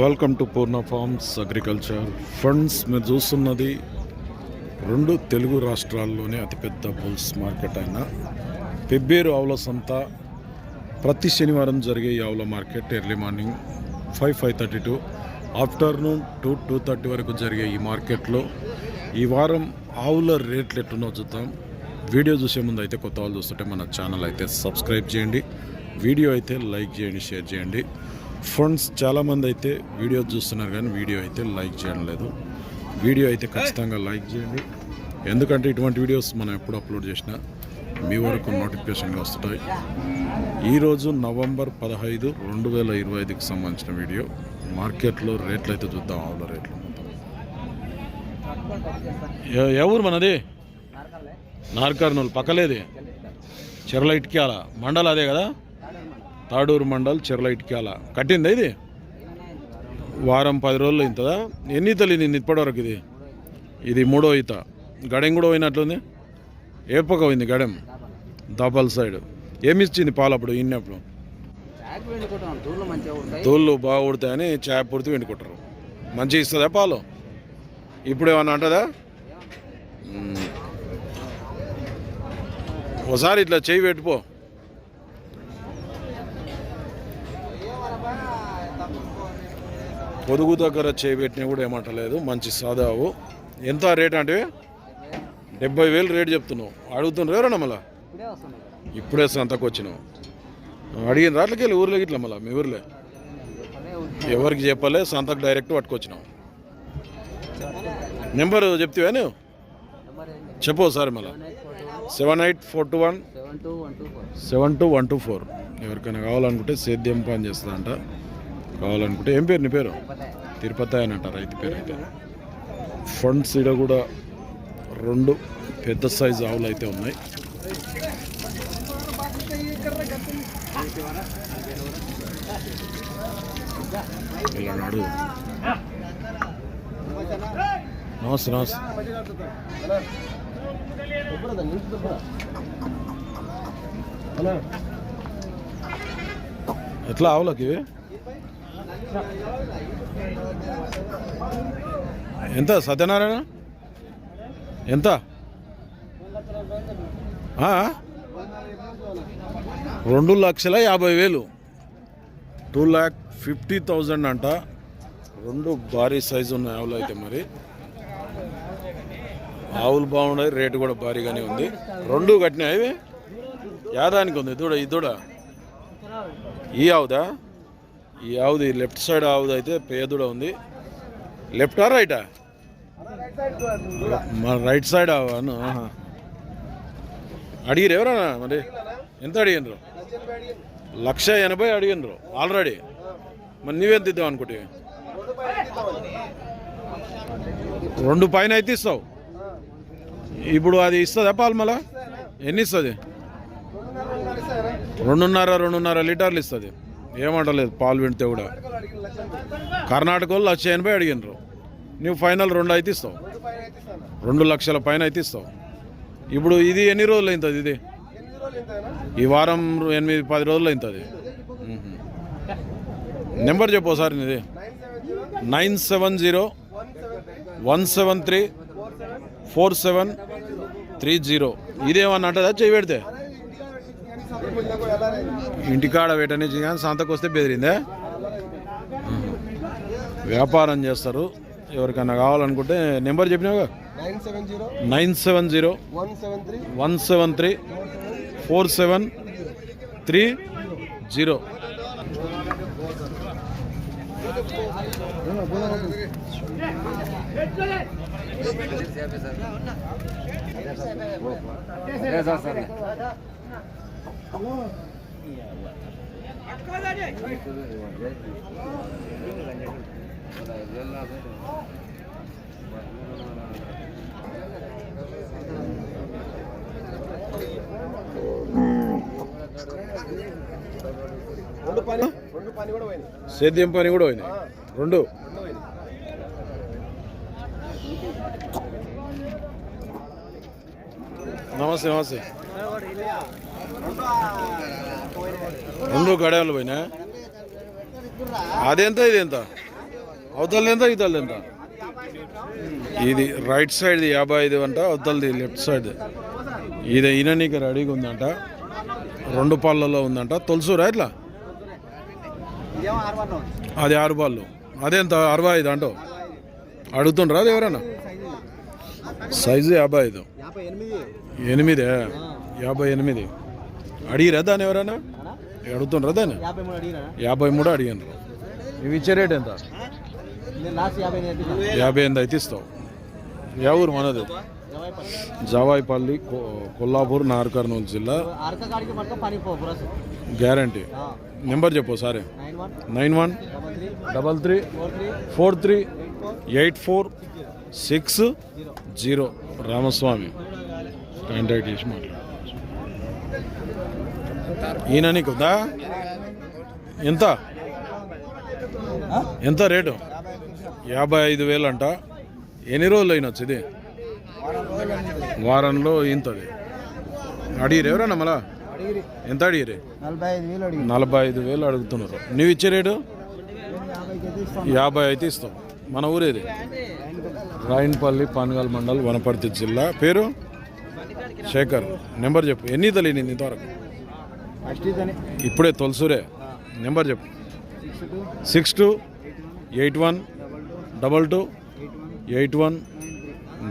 Welcome to Purna farms agriculture funds మీరు చూస్తున్నది రెండు తెలుగు రాష్ట్రాల్లోనే అతిపెద్ద బుల్స్ మార్కెట్ అయిన పెబ్బేరు ఆవుల సంత. ప్రతి శనివారం జరిగే ఈ ఆవుల market early morning five five thirty to afternoon two two thirty వరకు జరిగే ఈ మార్కెట్లో ఈ వారం ఆవుల రేట్లు ఎట్టునో చూద్దాం. వీడియో చూసే ముందు అయితే కొత్త వాళ్ళు చూస్తుంటే మన ఛానల్ అయితే సబ్స్క్రైబ్ చేయండి. వీడియో అయితే లైక్ చేయండి షేర్ చేయండి. ఫ్రెండ్స్ చాలామంది అయితే వీడియో చూస్తున్నారు కానీ వీడియో అయితే లైక్ చేయడం లేదు. వీడియో అయితే ఖచ్చితంగా లైక్ చేయండి. ఎందుకంటే ఇటువంటి వీడియోస్ మనం ఎప్పుడు అప్లోడ్ చేసినా మీ వరకు నోటిఫికేషన్గా వస్తుంటాయి ఈరోజు నవంబర్ పదహైదు రెండు వేల ఇరవై ఐదుకి సంబంధించిన వీడియో. మార్కెట్లో రేట్లు అయితే చూద్దాం ఆవుల రేట్లు ఏ ఊరు మనది? నార్కర్నూలు పక్కలేది? చెర్ల ఇటుక్యాల మండల్ అదే కదా? తాడూరు మండల్ చెర్ల ఇటుక్యాల కట్టిందా ఇది? వారం పది రోజులు ఇంతదా? ఎన్ని ఈతలు ఇది ఇప్పటివరకు ఇది? ఇది మూడో ఈత. గడెం కూడా పోయినట్లుంది. ఏ పక్క పోయింది గడెం. దాపల్ సైడ్. ఏమి ఇచ్చింది పాలు అప్పుడు ఇన్నప్పుడు? తోళ్ళు బాగా ఉడతాయని పూర్తి వెండుకుంటారు మంచిగా ఇస్తుందా పాలు? ఇప్పుడు ఏమన్నా అంటదా. ఒకసారి ఇట్లా చేయి పెట్టుపో పొదుగు దగ్గర చేయి కూడా ఏమంటలేదు. మంచి సాదావు. ఎంత రేట్ అంటే? డెబ్బై వేలు రేట్ చెప్తున్నావు. అడుగుతున్నారు ఎవరన్నా మళ్ళా ఇప్పుడే సంతకు వచ్చినావు. అడిగిన రాట్లకి వెళ్ళి ఊర్లోకి ఇట్లా మళ్ళా మీ ఊర్లో. ఎవరికి చెప్పలే సంతకు డైరెక్ట్ పట్టుకొచ్చినావు. నెంబర్ చెప్తావా నువ్వు? నెంబర్ ఏంటి చెప్పు మళ్ళా. Seven eight four two one. Seven two one two four. ఎవరికైనా కావాలనుకుంటే సేద్యం పని చేస్తుందంట కావాలనుకుంటే ఏం పేరు నీ పేరు? తిరుపతి అని అంట రైతు పేరు అయితే. ఫండ్స్ ఇడ కూడా రెండు పెద్ద సైజు ఆవులు అయితే ఉన్నాయి. ఇలా నాడు. నమస్తే నమస్తే ఎట్లా ఆవులకి ఇవి? ఎంత సత్యనారాయణ? ఎంత? రెండు లక్షల యాభై వేలు. టూ ల్యాక్ ఫిఫ్టీ థౌజండ్ అంట. రెండు భారీ సైజు ఉన్న ఆవులు అయితే మరి. ఆవులు బాగున్నాయి రేటు కూడా భారీగానే ఉంది. రెండు కట్టినాయి యాదానికి ఉంది దూడ ఈ దూడ ఈ ఆవుదా? ఈ ఆవుది లెఫ్ట్ సైడ్ ఆవుది అయితే పేదూడ ఉంది. లెఫ్ట్ ఆ రైటా? మన రైట్ సైడ్ ఆవాను అడిగిరు ఎవరన్నా మరి? ఎంత అడిగినరు లక్ష ఎనభై అడిగినరు ఆల్రెడీ. మరి నువ్వెంత ఇద్దాం అనుకుంటే? రెండు పైన అయితే ఇస్తావు. ఇప్పుడు అది ఇస్తుందా పాలు మళ్ళా? ఎన్ని ఇస్తుంది? రెండున్నర రెండున్నర లీటర్లు ఇస్తుంది. ఏమంటలేదు పాలు వింటే కూడా. కర్ణాటక వాళ్ళు లక్ష ఎనభై అడిగినారు. నువ్వు ఫైనల్ రెండు అయితే ఇస్తావు. రెండు లక్షల పైన అయితే ఇస్తావు. ఇప్పుడు ఇది ఎన్ని రోజులు అవుతుంది ఇది ఈ వారం ఎనిమిది పది రోజులు అవుతుంది నెంబర్ చెప్పు ఒకసారి ఇది nine seven zero one seven three four seven three zero. ఇదేమన్నా అంటదా? చేయి పెడితే. ఇంటికాడ పెట్టని కానీ సంతకు వస్తే బెదిరిందే. వ్యాపారం చేస్తారు. ఎవరికైనా కావాలనుకుంటే number చెప్పినావుగా? Nine seven zero. One seven three. Four seven three zero. Sir పని కూడా పోయింది సేద్యం పని కూడా పోయినాయి రెండు. నమస్తే నమస్తే. రెండు గడియాలు పోయినా? అదెంత ఇది ఎంత అవతల ఎంత ఇతల ఎంత? ఇది రైట్ సైడ్ యాభై ఐదు అంట అవతలది లెఫ్ట్ సైడ్ ఇది ఈయననీకి రెడీగా ఉందంట రెండు పాళ్ళలో ఉందంట. తొలసూరా ఇట్లా అది ఆరు పాళ్ళు. అదెంత? అరవై ఐదు అంటావు అడుగుతుండ్రా అది ఎవరన్నా? సైజు యాభై ఐదు. ఎనిమిదే. యాభై ఎనిమిది. అడిగిరా దాన్ని ఎవరైనా అడుగుతుండ్రా దాన్ని? యాభై మూడు అడిగినారు ఇవి ఇచ్చే రేట్ ఎంత? యాభై ఎనిమిది అయితే ఇస్తావు. యా ఊరు మనది? జవాయిపల్లి. కొ- కొల్లాపూర్ నార్ కర్నూలు జిల్లా గ్యారంటీ. నెంబర్ చెప్పు సారే nine one. Double three. Four three. Eight four. Six. Zero. Ramaswamy. Contact చేసి మాట్లాడు. ఈయన నీకు ఎంత? ఎంత రేటు? యాభై ఐదు వేలు అంట. ఎన్ని రోజులు అయినా ఇది? వారంలో ఇంతది అడిగిరు ఎవరన్నా మళ్ళా? ఎంత అడిగిరే నలభై ఐదు వేలు అడుగుతున్నారు. నువ్వు ఇచ్చే రేటు? యాభై అయితే ఇస్తాం. మన ఊరేది? రాయన్పల్లి పానగల్ మండల్ వనపర్తి జిల్లా. పేరు? శేఖర్. నెంబర్ చెప్పు. ఎన్ని తెలియనింది ఇంతవరకు? ఫస్ట్ ఇదని ఇప్పుడే తొలసూరే. నెంబర్ చెప్పు. Six two eight one double two eight one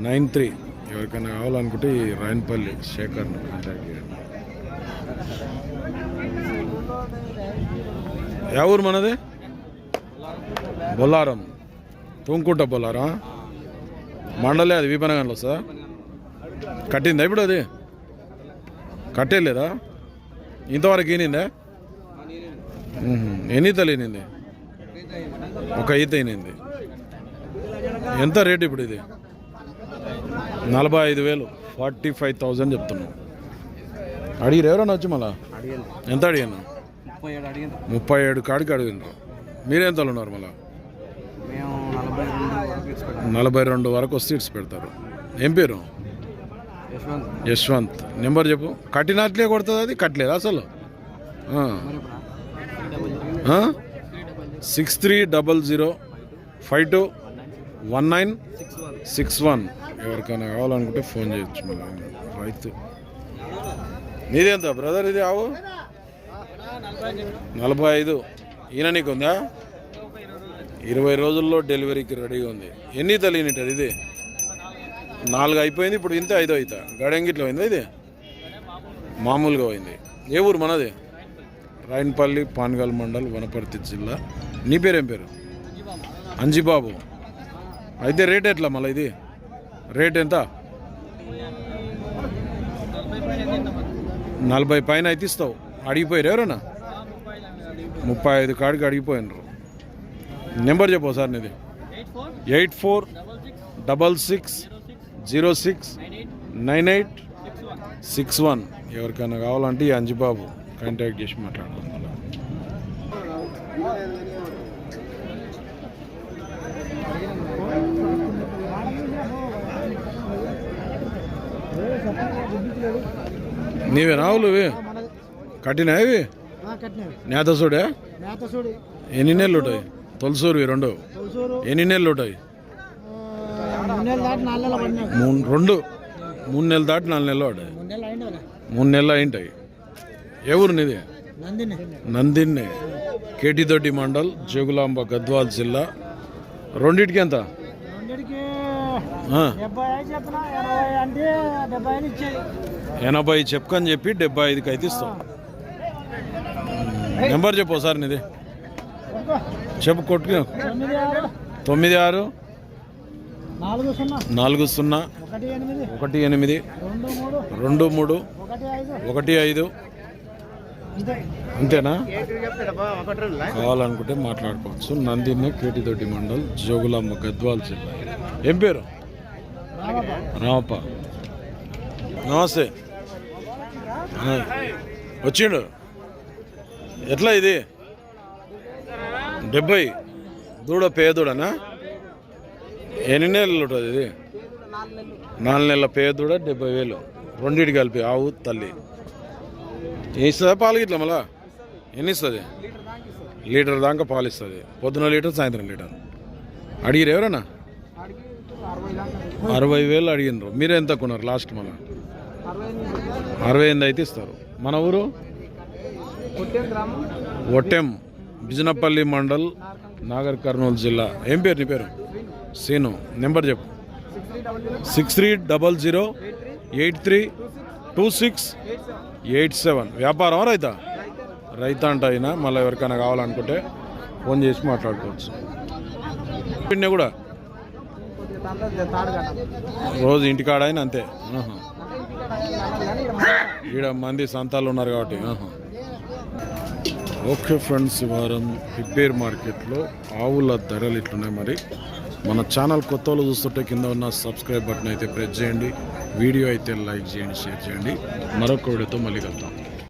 nine three. ఎవరికైనా కావాలనుకుంటే ఈ రాయన్పల్లి శేఖర్ కాంటాక్ట్ చేయండి. ఏ ఊరు మనది? బొల్లారం. తుంకుంట బొల్లారం? మండలే అది విపనగంలో సార్ కట్టిందా ఇప్పుడు అది? కట్టేయలేదా? మ్మ్. ఎన్ని తెలియనింది ఒక ఈత అయినింది ఎంత రేట్ ఇప్పుడు ఇది? నలభై ఐదు వేలు. ఫార్టీ ఫైవ్ థౌజండ్ చెప్తున్నాం. అడిగిరు ఎవరన్నా వచ్చి మళ్ళా? ఎంత అడిగాను ముప్పై ఏడు కాడికి అడిగినారు మీరెంతలో ఉన్నారు మళ్ళా? మేము నలభై రెండు వరకు ఇచ్చుకోండి నలభై రెండు వరకు వస్తే ఇట్స్ పెడతారు. ఏం పేరు? యశ్వంత్. నెంబర్ చెప్పు. కట్టినట్లే కొడుతుంది అది? కట్టలేదు అసలు? Six three double zero five two one nine six one. ఎవరికైనా కావాలనుకుంటే ఫోన్ చేయొచ్చు మళ్ళీ. రైతు. నీదెంత బ్రదర్ ఇది ఆవు? నలభై ఐదు. ఈయన నీకు ఉందా ఇరవై రోజుల్లో డెలివరీకి రెడీగా ఉంది. ఎన్ని తెలియనిటది ఇది నాలుగు అయిపోయింది ఇప్పుడు ఇంత ఐదో అవుతా గడంగిట్లో అయింది ఇది? మామూలుగా పోయింది. ఏ ఊరు మనది? రాయన్పల్లి పాన్గల్ మండల్ వనపర్తి జిల్లా. నీ పేరేం పేరు? అంజిబాబు. అయితే రేట్ ఎట్లా మళ్ళీ ఇది? రేట్ ఎంత? నలభై పైన అయితే ఇస్తావు. అడిగిపోయారు ఎవరన్నా ముప్పై ఐదు కాడికి అడిగిపోయినరు. నెంబర్ చెప్పు సార్ నీది. Eight four double six zero six nine eight six one. ఎవరికైనా కావాలంటే ఈ అంజిబాబు కాంటాక్ట్ చేసి మాట్లాడదాం. నీవే రావులు కట్టినా ఇవి? కట్టినవి నేత చూడే నేత చూడి ఎన్ని నెలలు ఉంటాయి తొలసూరువి రెండు. ఎన్ని నెలలు ఉంటాయి మూడు రెండు మూడు నెలలు దాటి నాలుగు నెలలు పడ్డాయి. మూడు నెలలు అయింటాయి. ఊరు నీది? నందిని. నందిన్ని కేటిదొడ్డి మండల్ జోగులాంబ గద్వాల్ జిల్లా. రెండిటికి ఎంత? ఎనభై చెప్పుకని చెప్పి డెబ్బై ఐదుకి అయితే ఇస్తాం. నెంబర్ చెప్పు సార్ నీది. చెప్పు. ఆరు. తొమ్మిది ఆరు. నాలుగు సున్నా. ఒకటి ఎనిమిది. రెండు మూడు. ఒకటి ఐదు. అంతేనా? కావాలనుకుంటే మాట్లాడుకోవచ్చు. నందిని కేటిదొడ్డి మండల్ జోగులాంబ గద్వాల్ జిల్లా. ఏం పేరు? రామప్ప. నమస్తే. వచ్చిండు. ఎట్లా ఇది? డెబ్బై దూడ పేదూడనా? ఎన్ని నెలలు ఉంటుంది ఇది? నాలుగు నెలల. పేదూడ డెబ్బై వేలు. రెండింటి కలిపి ఆవు తల్లి. ఇస్తుందా పాలు గిట్ల మళ్ళా? ఎన్ని ఇస్తుంది? లీటర్ దాకా పాలు ఇస్తుంది. పొద్దున లీటర్ సాయంత్రం లీటర్. అడిగిరు ఎవరన్నా? అరవై వేలు అడిగినారు మీరు ఎంత కొన్నారు లాస్ట్ మన అరవై ఎనిమిది అయితే ఇస్తారు. మన ఊరు? ఒట్టెం. బిజినపల్లి మండల్ నాగర్ కర్నూలు జిల్లా. ఏం పేరు నీ పేరు? సీను నెంబర్ చెప్పు. Six three double zero eight three two six eight seven. వ్యాపారం రైతా? రైతా అంట అయినా మళ్ళీ ఎవరికైనా కావాలనుకుంటే ఫోన్ చేసి మాట్లాడుకోవచ్చు. పిండి కూడా? రోజు ఇంటికాడ అయినా అంతే ఈడ మంది సంతాలు ఉన్నారు కాబట్టి ఓకే ఫ్రెండ్స్ వారం పిబ్బేర్ మార్కెట్లో ఆవుల ధరలు ఇట్లున్నాయి మరి. మన ఛానల్ కొత్త వాళ్ళు చూస్తుంటే కింద ఉన్న సబ్స్క్రైబ్ బటన్ అయితే ప్రెస్ చేయండి. వీడియో అయితే లైక్ చేయండి షేర్ చేయండి. మరొక వీడియోతో మళ్ళీ కలుద్దాం.